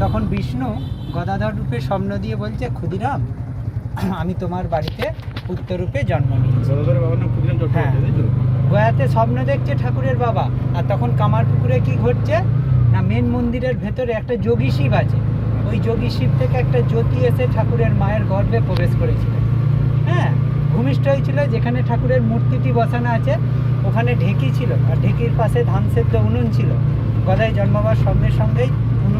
তখন বিষ্ণু গদাধর রূপে স্বপ্ন দিয়ে বলছে ক্ষুদিরাম আমি তোমার বাড়িতে পুত্র রূপে জন্ম নিয়েছি। হ্যাঁ। গয়াতে স্বপ্ন দেখছে ঠাকুরের বাবা আর তখন কামারপুকুরে কি ঘটছে? না মেন মন্দিরের ভেতরে একটা যোগী শিব আছে। ওই যোগী শিব থেকে একটা জ্যোতি এসে ঠাকুরের মায়ের গর্ভে প্রবেশ করেছিল। হ্যাঁ ভূমিষ্ঠ হয়েছিল যেখানে ঠাকুরের মূর্তিটি বসানো আছে ওখানে ঢেকি ছিল আর ঢেকির পাশে ধান সেদ্ধ উনুন ছিল। গদায় জন্মাবার সঙ্গে সঙ্গেই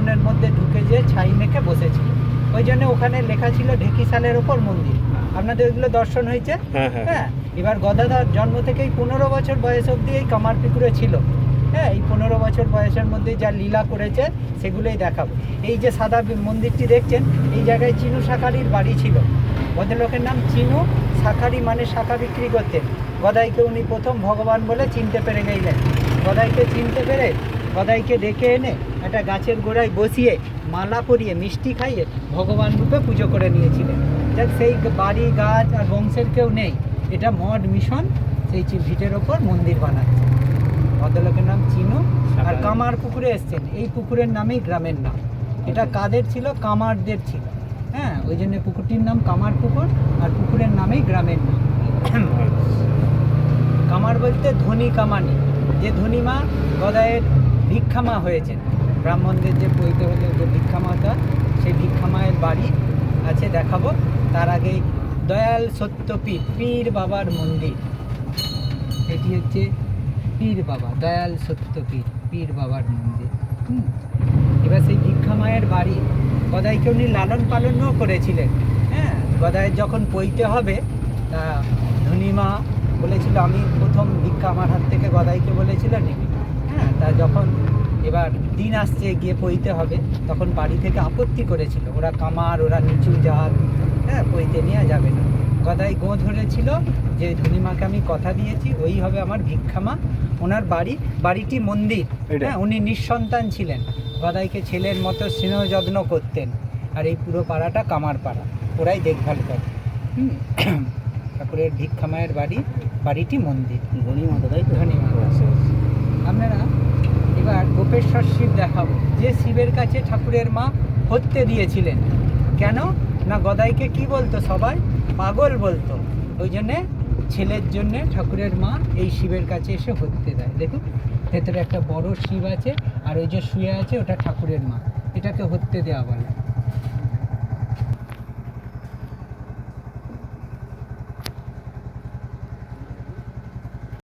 উনুনের মধ্যে ঢুকে যেয়ে ছাই মেখে বসেছিল ওই জন্য ওখানে লেখা ছিল ঢেকি সালের ওপর মন্দির। আপনাদের ওইগুলো দর্শন হয়েছে? হ্যাঁ হ্যাঁ। হ্যাঁ এবার গদাদার জন্ম থেকেই পনেরো বছর বয়স অবধি এই কামার পুকুরে ছিল। হ্যাঁ এই পনেরো বছর বয়সের মধ্যে যা লীলা করেছে সেগুলোই দেখাবো। এই যে সাদা মন্দিরটি দেখছেন এই জায়গায় চিনু শাকারির বাড়ি ছিল। ভদ্রলোকের নাম চিনু শাকারি মানে শাখা বিক্রি করতেন। গদাইকে উনি প্রথম ভগবান বলে চিনতে পেরে গেলেন। গদাইকে চিনতে পেরে গদাইকে ডেকে এনে একটা গাছের গোড়ায় বসিয়ে মালা পরিয়ে মিষ্টি খাইয়ে ভগবান রূপে পুজো করে নিয়েছিলেন। যাক সেই বাড়ি গাছ আর বংশের কেউ নেই। এটা মড মিশন সেই ভিটের ওপর মন্দির বানাচ্ছে ভদ্রলোকের নাম চিনু আর কামার পুকুরে এসছেন। এই পুকুরের নামেই গ্রামের নাম। এটা কাদের ছিল? কামারদের ছিল। হ্যাঁ ওই জন্য পুকুরটির নাম কামার পুকুর আর পুকুরের নামেই গ্রামের নাম। কামার বলতে ধনী কামানি। যে ধনীমা গদায়ের ভিক্ষামা হয়েছেন। ব্রাহ্মণদের যে পৈতে হলে যে ভিক্ষামাতা, সেই ভিক্ষামায়ের বাড়ি আছে দেখাবো। তার আগে দয়াল সত্যপীঠ, পীর বাবার মন্দির। এটি হচ্ছে পীর বাবা, দয়াল সত্যপীঠ, পীর বাবার মন্দির। হুম। এবার সেই ভিক্ষা মায়ের বাড়ি গদাইকে উনি লালন পালনও করেছিলেন? হ্যাঁ গদায়ের যখন পইতে হবে, তা ধনীমা বলেছিল, আমি প্রথম ভিক্ষা আমার হাত থেকে গদাইকে বলেছিল নিবি। তা যখন এবার দিন আসছে গিয়ে পইতে হবে তখন বাড়ি থেকে আপত্তি করেছিল। ওরা কামার ওরা নিচু জাত হ্যাঁ পইতে নেওয়া যাবে না। গদাই গো ধরেছিল যে ধনীমাকে আমি কথা দিয়েছি ওই হবে আমার ভিক্ষামা ওনার বাড়ি বাড়িটি মন্দির। হ্যাঁ উনি নিঃসন্তান ছিলেন। গদাইকে ছেলের মতো স্নেহ যত্ন করতেন। আর এই পুরো পাড়াটা কামার পাড়া ওরাই দেখভাল করে। ঠাকুরের ভিক্ষামায়ের বাড়ি বাড়িটি মন্দির। ধনী মাতা তাই তো? ধনী মাতা। আচ্ছা, আচ্ছা। আপনারা গোপেশ্বর শিব দেখাবো। যে শিবের কাছে ঠাকুরের মা হত্যে দিয়েছিলেন। কেন? না গদাইকে কি বলতো সবাই? পাগল বলতো। ওই জন্যে ছেলের জন্যে ঠাকুরের মা এই শিবের কাছে এসে হত্যে দেয়। দেখুন, ভেতরে একটা বড় শিব আছে, আর ওই যে শুয়ে আছে ওটা ঠাকুরের মা। এটাকে হত্যে দেওয়া বলে।